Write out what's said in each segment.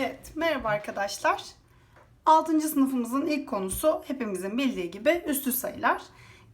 Evet, merhaba arkadaşlar. 6. sınıfımızın ilk konusu hepimizin bildiği gibi üstü sayılar.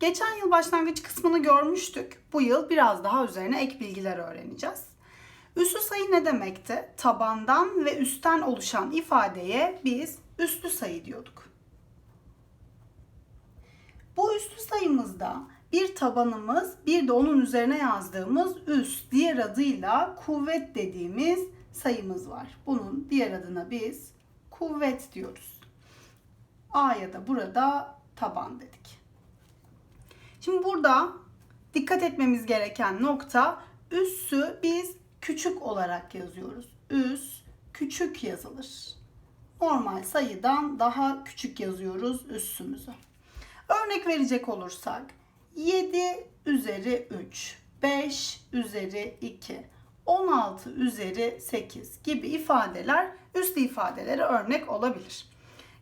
Geçen yıl başlangıç kısmını görmüştük. Bu yıl biraz daha üzerine ek bilgiler öğreneceğiz. Üstü sayı ne demekti? Tabandan ve üstten oluşan ifadeye biz üstü sayı diyorduk. Bu üstü sayımızda bir tabanımız bir de onun üzerine yazdığımız üst diğer adıyla kuvvet dediğimiz sayımız var. Bunun diğer adına biz kuvvet diyoruz. A'ya da burada taban dedik. Şimdi burada dikkat etmemiz gereken nokta üssü biz küçük olarak yazıyoruz. Üs küçük yazılır. Normal sayıdan daha küçük yazıyoruz üssümüzü. Örnek verecek olursak 7 üzeri 3, 5 üzeri 2, 16 üzeri 8 gibi ifadeler üslü ifadelere örnek olabilir.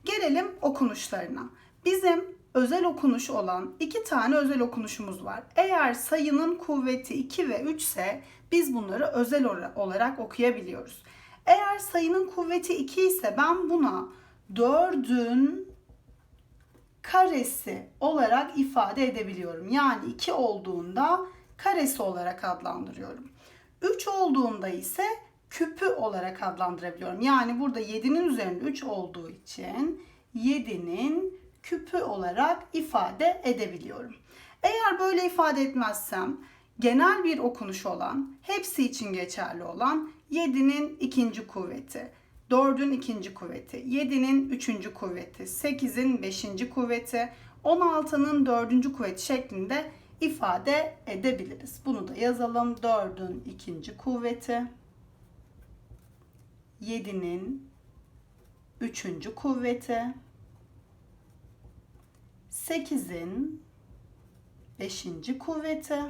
Gelelim okunuşlarına. Bizim özel okunuş olan iki tane özel okunuşumuz var. Eğer sayının kuvveti 2 ve 3 ise biz bunları özel olarak okuyabiliyoruz. Eğer sayının kuvveti 2 ise ben buna 4'ün karesi olarak ifade edebiliyorum. Yani 2 olduğunda karesi olarak adlandırıyorum. 3 olduğunda ise küpü olarak adlandırabiliyorum. Yani burada 7'nin üzerinde 3 olduğu için 7'nin küpü olarak ifade edebiliyorum. Eğer böyle ifade etmezsem genel bir okunuş olan, hepsi için geçerli olan 7'nin ikinci kuvveti, 4'ün ikinci kuvveti, 7'nin üçüncü kuvveti, 8'in beşinci kuvveti, 16'nın dördüncü kuvveti şeklinde ifade edebiliriz. Bunu da yazalım. 4'ün ikinci kuvveti, 7'nin üçüncü kuvveti, 8'in beşinci kuvveti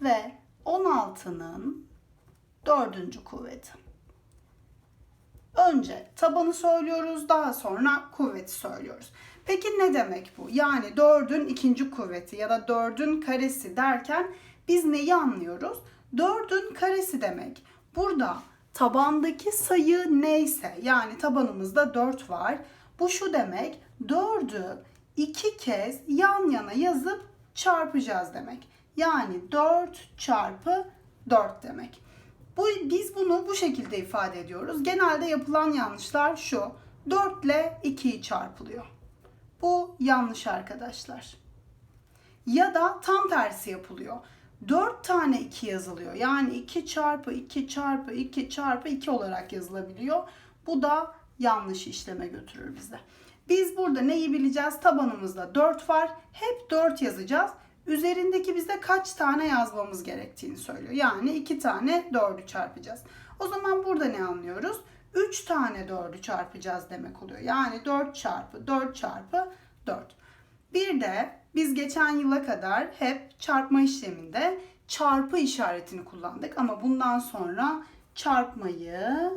ve 16'nın dördüncü kuvveti. Önce tabanı söylüyoruz, daha sonra kuvveti söylüyoruz. Peki ne demek bu? Yani 4'ün ikinci kuvveti ya da 4'ün karesi derken biz neyi anlıyoruz? 4'ün karesi demek. Burada tabandaki sayı neyse yani tabanımızda 4 var. Bu şu demek 4'ü iki kez yan yana yazıp çarpacağız demek. Yani 4 çarpı 4 demek. Bu, biz bunu bu şekilde ifade ediyoruz. Genelde yapılan yanlışlar şu. 4 ile 2'yi çarpılıyor. Bu yanlış arkadaşlar. Ya da tam tersi yapılıyor. 4 tane 2 yazılıyor. Yani 2 çarpı 2 çarpı 2 çarpı 2 olarak yazılabiliyor. Bu da yanlış işleme götürür bize. Biz burada neyi bileceğiz? Tabanımızda 4 var. Hep 4 yazacağız. Üzerindeki bize kaç tane yazmamız gerektiğini söylüyor. Yani 2 tane 4'ü çarpacağız. O zaman burada ne anlıyoruz? 3 tane 4'ü çarpacağız demek oluyor. Yani 4 çarpı 4 çarpı 4. Bir de biz geçen yıla kadar hep çarpma işleminde çarpı işaretini kullandık. Ama bundan sonra çarpmayı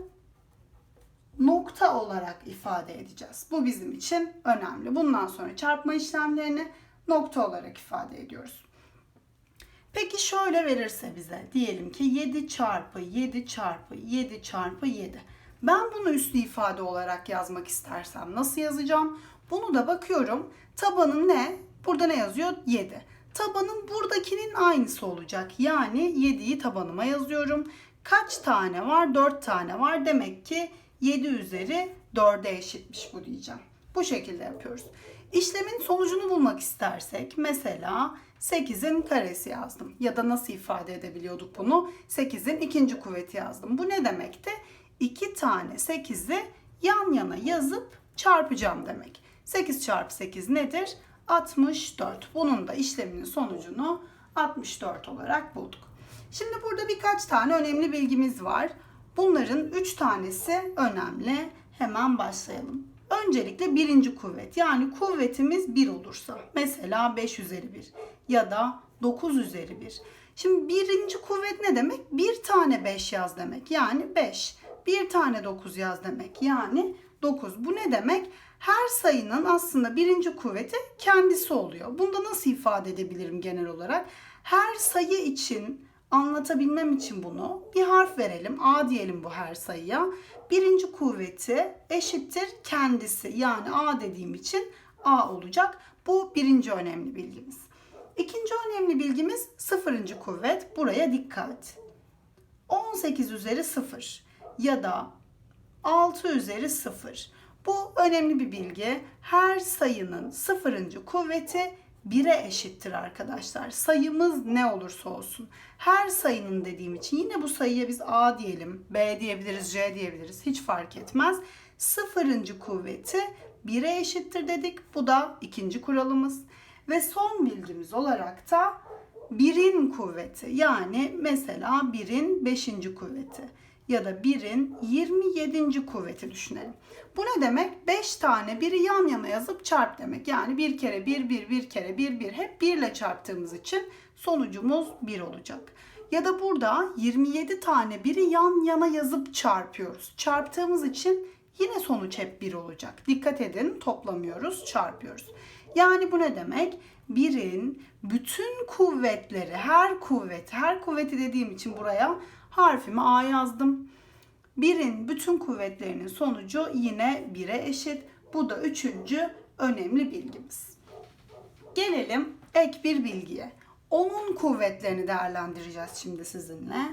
nokta olarak ifade edeceğiz. Bu bizim için önemli. Bundan sonra çarpma işlemlerini nokta olarak ifade ediyoruz. Peki şöyle verirse bize diyelim ki 7 çarpı 7 çarpı 7 çarpı 7. Ben bunu üslü ifade olarak yazmak istersem nasıl yazacağım? Bunu da bakıyorum. Tabanın ne? Burada ne yazıyor? 7. Tabanın buradakinin aynısı olacak. Yani 7'yi tabanıma yazıyorum. Kaç tane var? 4 tane var. Demek ki 7 üzeri 4'e eşitmiş bu diyeceğim. Bu şekilde yapıyoruz. İşlemin sonucunu bulmak istersek mesela 8'in karesi yazdım. Ya da nasıl ifade edebiliyorduk bunu? 8'in ikinci kuvveti yazdım. Bu ne demekti? 2 tane 8'i yan yana yazıp çarpacağım demek. 8 çarpı 8 nedir? 64. Bunun da işleminin sonucunu 64 olarak bulduk. Şimdi burada birkaç tane önemli bilgimiz var. Bunların 3 tanesi önemli. Hemen başlayalım. Öncelikle birinci kuvvet yani kuvvetimiz 1 olursa mesela 5 üzeri 1 ya da 9 üzeri 1. Şimdi birinci kuvvet ne demek? Bir tane 5 yaz demek yani 5. Bir tane 9 yaz demek yani 9. Bu ne demek? Her sayının aslında birinci kuvveti kendisi oluyor. Bunda nasıl ifade edebilirim genel olarak? Her sayı için anlatabilmem için bunu bir harf verelim. A diyelim bu her sayıya. Birinci kuvveti eşittir kendisi. Yani A dediğim için A olacak. Bu birinci önemli bilgimiz. İkinci önemli bilgimiz sıfırıncı kuvvet. Buraya dikkat. 18 üzeri 0 ya da 6 üzeri 0. Bu önemli bir bilgi. Her sayının sıfırıncı kuvveti 1'e eşittir arkadaşlar. Sayımız ne olursa olsun. Her sayının dediğim için yine bu sayıya biz A diyelim, B diyebiliriz, C diyebiliriz. Hiç fark etmez. Sıfırıncı kuvveti 1'e eşittir dedik. Bu da ikinci kuralımız. Ve son bilgimiz olarak da birin kuvveti yani mesela birin 5. kuvveti ya da birin 27. kuvveti düşünelim. Bu ne demek? 5 tane biri yan yana yazıp çarp demek. Yani bir kere 1 1 bir kere 1 1 hep 1 ile çarptığımız için sonucumuz 1 olacak. Ya da burada 27 tane biri yan yana yazıp çarpıyoruz. Çarptığımız için yine sonuç hep 1 olacak. Dikkat edin toplamıyoruz, çarpıyoruz. Yani bu ne demek? Birin bütün kuvvetleri, her kuvvet, her kuvveti dediğim için buraya harfimi A yazdım. Birin bütün kuvvetlerinin sonucu yine 1'e eşit. Bu da üçüncü önemli bilgimiz. Gelelim ek bir bilgiye. Onun kuvvetlerini değerlendireceğiz şimdi sizinle.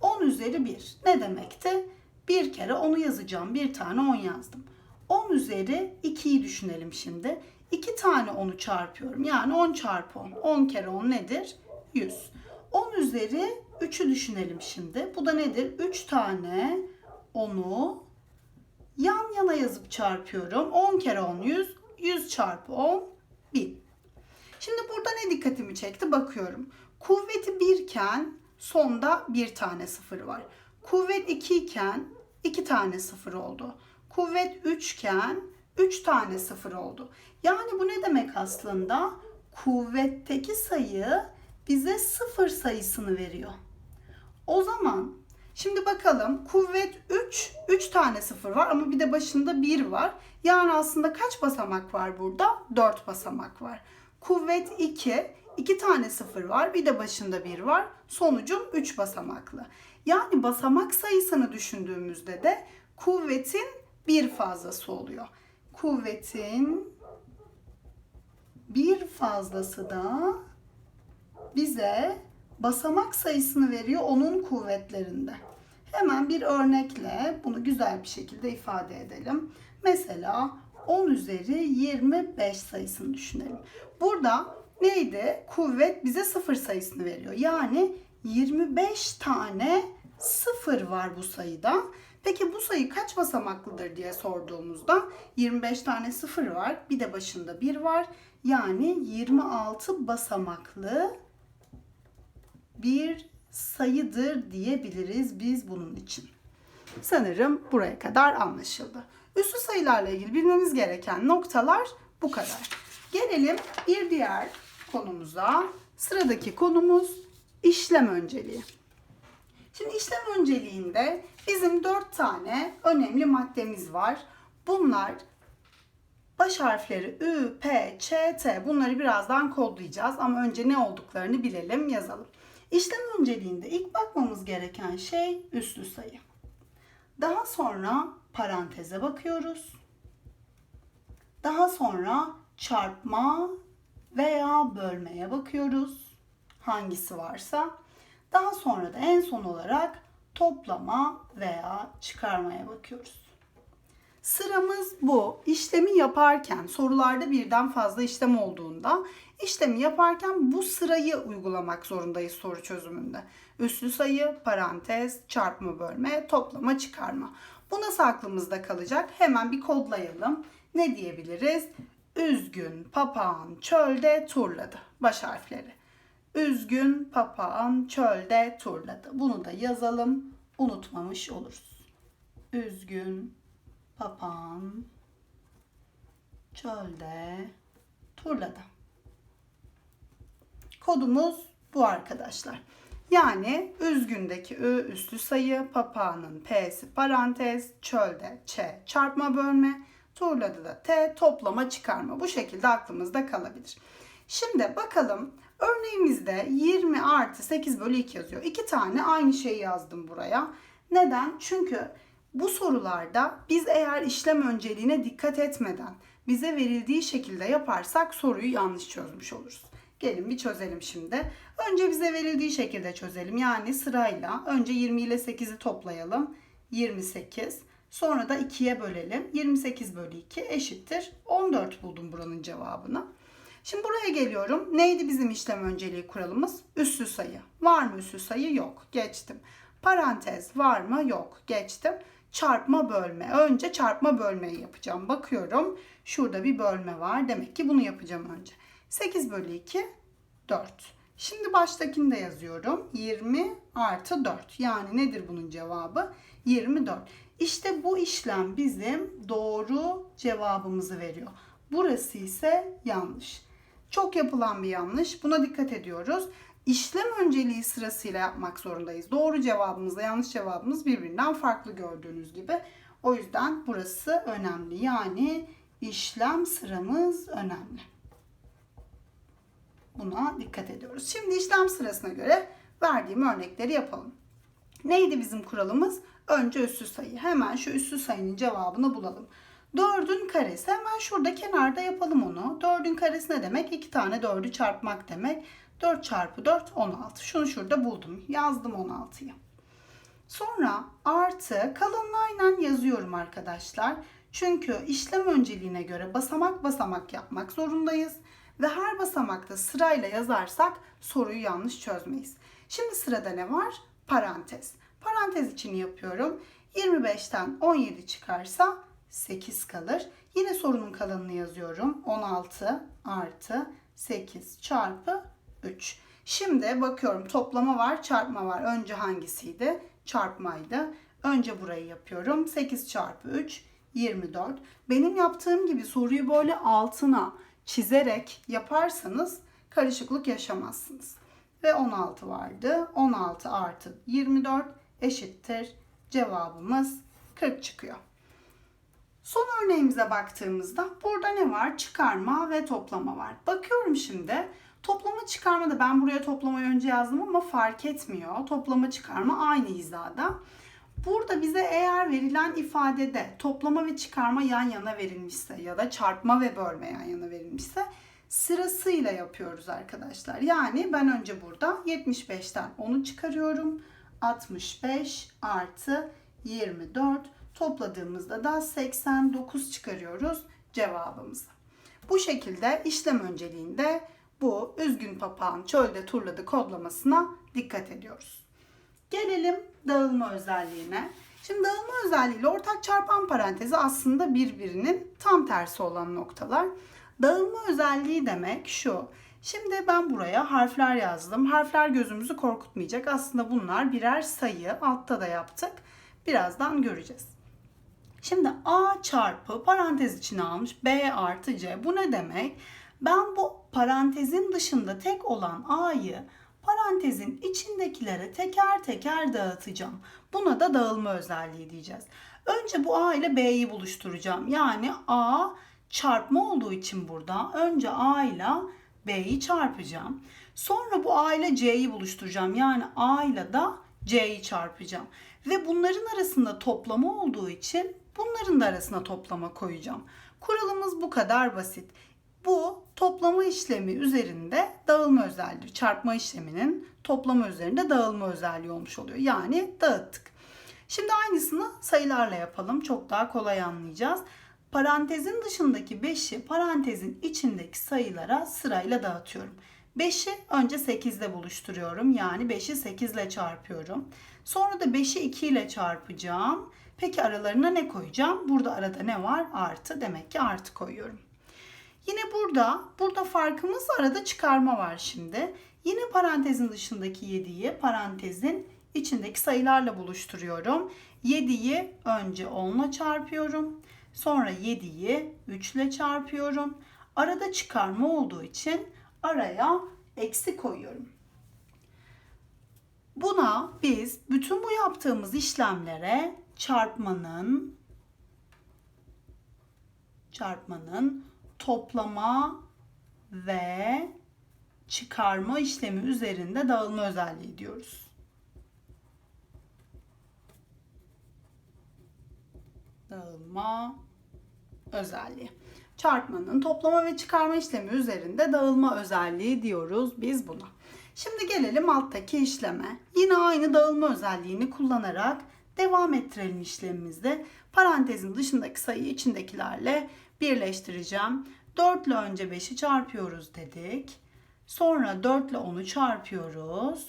10 üzeri 1 ne demekti? Bir kere onu yazacağım. Bir tane 10 yazdım. 10 üzeri 2'yi düşünelim şimdi. 2 tane 10'u çarpıyorum. Yani 10 çarpı 10. 10 kere 10 nedir? 100. 10 üzeri 3'ü düşünelim şimdi. Bu da nedir? 3 tane 10'u yan yana yazıp çarpıyorum. 10 kere 10 100. 100 çarpı 10 1000. Şimdi burada ne dikkatimi çekti bakıyorum. Kuvveti 1 iken sonda bir tane sıfır var. Kuvvet 2 iken 2 tane sıfır oldu. Kuvvet 3 iken 3 tane sıfır oldu. Yani bu ne demek aslında? Kuvvetteki sayı bize sıfır sayısını veriyor. O zaman şimdi bakalım kuvvet 3, 3 tane sıfır var ama bir de başında 1 var. Yani aslında kaç basamak var burada? 4 basamak var. Kuvvet 2, 2 tane sıfır var bir de başında 1 var. Sonucum 3 basamaklı. Yani basamak sayısını düşündüğümüzde de kuvvetin bir fazlası oluyor. Kuvvetin bir fazlası da bize basamak sayısını veriyor onun kuvvetlerinde. Hemen bir örnekle bunu güzel bir şekilde ifade edelim. Mesela 10 üzeri 25 sayısını düşünelim. Burada neydi? Kuvvet bize sıfır sayısını veriyor. Yani 25 tane sıfır var bu sayıda. Peki bu sayı kaç basamaklıdır diye sorduğumuzda 25 tane sıfır var. Bir de başında 1 var. Yani 26 basamaklı bir sayıdır diyebiliriz biz bunun için. Sanırım buraya kadar anlaşıldı. Üslü sayılarla ilgili bilmemiz gereken noktalar bu kadar. Gelelim bir diğer konumuza. Sıradaki konumuz işlem önceliği. Şimdi işlem önceliğinde bizim dört tane önemli maddemiz var. Bunlar baş harfleri Ü, P, Ç, T bunları birazdan kodlayacağız ama önce ne olduklarını bilelim, yazalım. İşlem önceliğinde ilk bakmamız gereken şey üslü sayı. Daha sonra paranteze bakıyoruz. Daha sonra çarpma veya bölmeye bakıyoruz. Hangisi varsa. Daha sonra da en son olarak toplama veya çıkarmaya bakıyoruz. Sıramız bu. İşlemi yaparken sorularda birden fazla işlem olduğunda işlemi yaparken bu sırayı uygulamak zorundayız soru çözümünde. Üslü sayı, parantez, çarpma bölme, toplama çıkarma. Bu nasıl aklımızda kalacak? Hemen bir kodlayalım. Ne diyebiliriz? Üzgün papağan çölde turladı. Baş harfleri. Üzgün papağan çölde turladı. Bunu da yazalım. Unutmamış oluruz. Üzgün papağan çölde turladı. Kodumuz bu arkadaşlar. Yani üzgündeki Ü üslü sayı, papağanın P'si parantez, çölde Ç çarpma bölme, turladı da T toplama çıkarma. Bu şekilde aklımızda kalabilir. Şimdi bakalım Örneğimizde 20 artı 8 bölü 2 yazıyor. İki tane aynı şeyi yazdım buraya. Neden? Çünkü bu sorularda biz eğer işlem önceliğine dikkat etmeden bize verildiği şekilde yaparsak soruyu yanlış çözmüş oluruz. Gelin bir çözelim şimdi. Önce bize verildiği şekilde çözelim. Yani sırayla önce 20 ile 8'i toplayalım. 28. Sonra da 2'ye bölelim. 28 bölü 2 eşittir. 14 buldum buranın cevabını. Şimdi buraya geliyorum. Neydi bizim işlem önceliği kuralımız? Üssü sayı. Var mı üssü sayı? Yok. Geçtim. Parantez var mı? Yok. Geçtim. Çarpma bölme. Önce çarpma bölmeyi yapacağım. Bakıyorum. Şurada bir bölme var. Demek ki bunu yapacağım önce. 8 bölü 2 4. Şimdi baştakini de yazıyorum. 20 artı 4. Yani nedir bunun cevabı? 24. İşte bu işlem bizim doğru cevabımızı veriyor. Burası ise yanlış. Çok yapılan bir yanlış. Buna dikkat ediyoruz. İşlem önceliği sırasıyla yapmak zorundayız. Doğru cevabımızla yanlış cevabımız birbirinden farklı gördüğünüz gibi. O yüzden burası önemli. Yani işlem sıramız önemli. Buna dikkat ediyoruz. Şimdi işlem sırasına göre verdiğim örnekleri yapalım. Neydi bizim kuralımız? Önce üssü sayı. Hemen şu üssü sayının cevabını bulalım. 4'ün karesi hemen şurada kenarda yapalım onu. 4'ün karesi ne demek? 2 tane 4'ü çarpmak demek. 4 çarpı 4 16. Şunu şurada buldum. Yazdım 16'yı. Sonra artı kalınlayla yazıyorum arkadaşlar. Çünkü işlem önceliğine göre basamak basamak yapmak zorundayız. Ve her basamakta sırayla yazarsak soruyu yanlış çözmeyiz. Şimdi sırada ne var? Parantez. Parantez için yapıyorum. 25'ten 17 çıkarsa 8 kalır. Yine sorunun kalanını yazıyorum. 16 artı 8 çarpı 3. Şimdi bakıyorum toplama var, çarpma var. Önce hangisiydi? Çarpmaydı. Önce burayı yapıyorum. 8 çarpı 3 24. Benim yaptığım gibi soruyu böyle altına çizerek yaparsanız karışıklık yaşamazsınız. Ve 16 vardı. 16 artı 24 eşittir. Cevabımız 40 çıkıyor. Son örneğimize baktığımızda burada ne var? Çıkarma ve toplama var. Bakıyorum şimdi. Toplama çıkarma da ben buraya toplamayı önce yazdım ama fark etmiyor. Toplama çıkarma aynı hizada. Burada bize eğer verilen ifadede toplama ve çıkarma yan yana verilmişse ya da çarpma ve bölme yan yana verilmişse sırasıyla yapıyoruz arkadaşlar. Yani ben önce burada 75'ten 10'u çıkarıyorum. 65 artı 24 topladığımızda da 89 çıkarıyoruz cevabımızı. Bu şekilde işlem önceliğinde bu üzgün papağan çölde turladı kodlamasına dikkat ediyoruz. Gelelim dağılma özelliğine. Şimdi dağılma özelliğiyle ortak çarpan parantezi aslında birbirinin tam tersi olan noktalar. Dağılma özelliği demek şu. Şimdi ben buraya harfler yazdım. Harfler gözümüzü korkutmayacak. Aslında bunlar birer sayı. Altta da yaptık. Birazdan göreceğiz. Şimdi A çarpı parantez içine almış B artı C. Bu ne demek? Ben bu parantezin dışında tek olan A'yı parantezin içindekilere teker teker dağıtacağım. Buna da dağılma özelliği diyeceğiz. Önce bu A ile B'yi buluşturacağım. Yani A çarpma olduğu için burada önce A ile B'yi çarpacağım. Sonra bu A ile C'yi buluşturacağım. Yani A ile da C'yi çarpacağım. Ve bunların arasında toplama olduğu için bunların da arasına toplama koyacağım. Kuralımız bu kadar basit. Bu toplama işlemi üzerinde dağılma özelliği, çarpma işleminin toplama üzerinde dağılma özelliği olmuş oluyor. Yani dağıttık. Şimdi aynısını sayılarla yapalım. Çok daha kolay anlayacağız. Parantezin dışındaki 5'i parantezin içindeki sayılara sırayla dağıtıyorum. 5'i önce 8 ile buluşturuyorum. Yani 5'i 8 ile çarpıyorum. Sonra da 5'i 2 ile çarpacağım. Peki aralarına ne koyacağım? Burada arada ne var? Artı. Demek ki artı koyuyorum. Yine burada, burada farkımız arada çıkarma var şimdi. Yine parantezin dışındaki 7'yi parantezin içindeki sayılarla buluşturuyorum. 7'yi önce 10 ile çarpıyorum. Sonra 7'yi 3 ile çarpıyorum. Arada çıkarma olduğu için araya eksi koyuyorum. Buna biz bütün bu yaptığımız işlemlere çarpmanın çarpmanın toplama ve çıkarma işlemi üzerinde dağılma özelliği diyoruz. Dağılma özelliği. Çarpmanın toplama ve çıkarma işlemi üzerinde dağılma özelliği diyoruz biz buna. Şimdi gelelim alttaki işleme. Yine aynı dağılma özelliğini kullanarak devam ettirelim işlemimizde. Parantezin dışındaki sayıyı içindekilerle birleştireceğim. 4 ile önce 5'i çarpıyoruz dedik. Sonra 4 ile 10'u çarpıyoruz.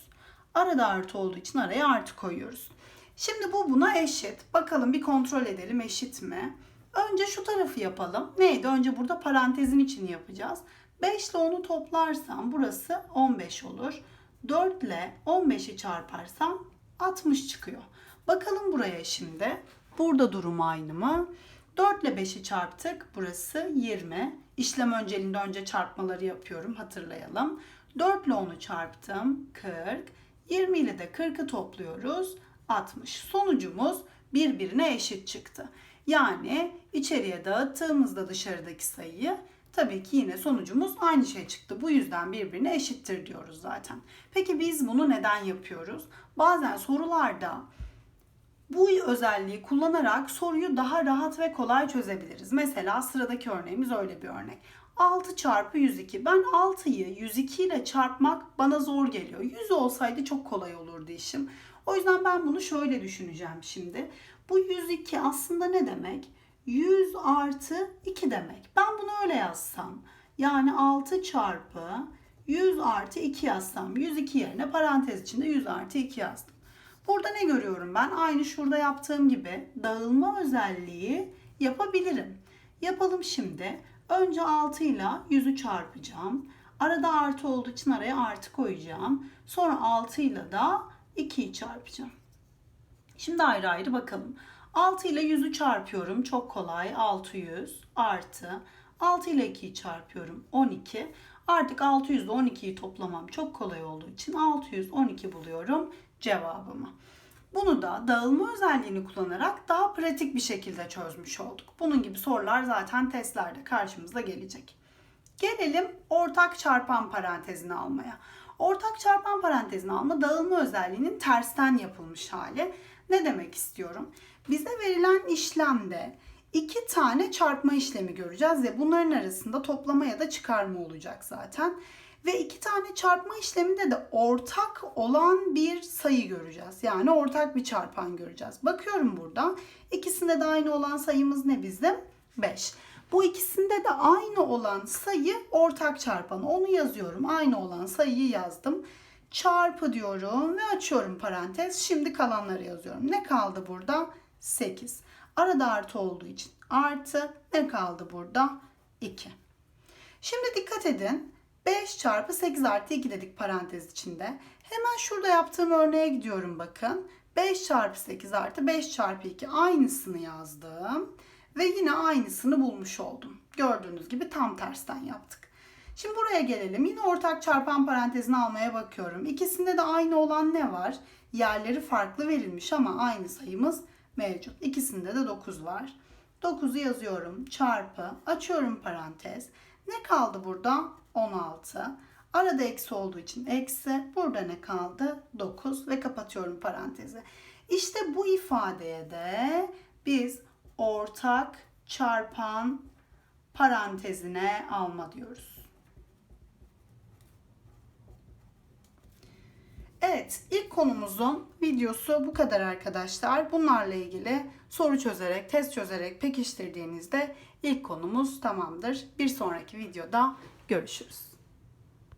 Arada artı olduğu için araya artı koyuyoruz. Şimdi bu buna eşit. Bakalım bir kontrol edelim eşit mi? Önce şu tarafı yapalım. Neydi? Önce burada parantezin içini yapacağız. 5 ile 10'u toplarsam burası 15 olur. 4 ile 15'i çarparsam 60 çıkıyor. Bakalım buraya şimdi. Burada durum aynı mı? 4 ile 5'i çarptık. Burası 20. İşlem önceliğinde önce çarpmaları yapıyorum. Hatırlayalım. 4 ile 10'u çarptım. 40. 20 ile de 40'ı topluyoruz. 60. Sonucumuz birbirine eşit çıktı. Yani içeriye dağıttığımızda dışarıdaki sayıyı tabii ki yine sonucumuz aynı şey çıktı. Bu yüzden birbirine eşittir diyoruz zaten. Peki biz bunu neden yapıyoruz? Bazen sorularda bu özelliği kullanarak soruyu daha rahat ve kolay çözebiliriz. Mesela sıradaki örneğimiz öyle bir örnek. 6 çarpı 102. Ben 6'yı 102 ile çarpmak bana zor geliyor. 100 olsaydı çok kolay olurdu işim. O yüzden ben bunu şöyle düşüneceğim şimdi. Bu 102 aslında ne demek? 100 artı 2 demek. Ben bunu öyle yazsam. Yani 6 çarpı 100 artı 2 yazsam. 102 yerine parantez içinde 100 artı 2 yazdım. Burada ne görüyorum ben? Aynı şurada yaptığım gibi dağılma özelliği yapabilirim. Yapalım şimdi. Önce 6 ile 100'ü çarpacağım. Arada artı olduğu için araya artı koyacağım. Sonra 6 ile de 2'yi çarpacağım. Şimdi ayrı ayrı bakalım. 6 ile 100'ü çarpıyorum. Çok kolay. 600 artı 6 ile 2'yi çarpıyorum. 12. Artık 600 ile 12'yi toplamam çok kolay olduğu için 612 buluyorum cevabımı. Bunu da dağılma özelliğini kullanarak daha pratik bir şekilde çözmüş olduk. Bunun gibi sorular zaten testlerde karşımıza gelecek. Gelelim ortak çarpan parantezini almaya. Ortak çarpan parantezini alma dağılma özelliğinin tersten yapılmış hali. Ne demek istiyorum? Bize verilen işlemde iki tane çarpma işlemi göreceğiz ve bunların arasında toplama ya da çıkarma olacak zaten. Ve iki tane çarpma işleminde de ortak olan bir sayı göreceğiz. Yani ortak bir çarpan göreceğiz. Bakıyorum burada. İkisinde de aynı olan sayımız ne bizim? 5. Bu ikisinde de aynı olan sayı ortak çarpanı. Onu yazıyorum. Aynı olan sayıyı yazdım. Çarpı diyorum ve açıyorum parantez. Şimdi kalanları yazıyorum. Ne kaldı burada? 8. Arada artı olduğu için artı. Ne kaldı burada? 2. Şimdi dikkat edin. 5 çarpı 8 artı 2 dedik parantez içinde. Hemen şurada yaptığım örneğe gidiyorum bakın. 5 çarpı 8 artı 5 çarpı 2 aynısını yazdım. Ve yine aynısını bulmuş oldum. Gördüğünüz gibi tam tersten yaptık. Şimdi buraya gelelim. Yine ortak çarpan parantezini almaya bakıyorum. İkisinde de aynı olan ne var? Yerleri farklı verilmiş ama aynı sayımız mevcut. İkisinde de 9 var. 9'u yazıyorum. Çarpı. Açıyorum parantez. Ne kaldı burada? 16. Arada eksi olduğu için eksi. Burada ne kaldı? 9 ve kapatıyorum parantezi. İşte bu ifadeye de biz ortak çarpan parantezine alma diyoruz. Evet, ilk konumuzun videosu bu kadar arkadaşlar. Bunlarla ilgili soru çözerek, test çözerek pekiştirdiğinizde ilk konumuz tamamdır. Bir sonraki videoda görüşürüz.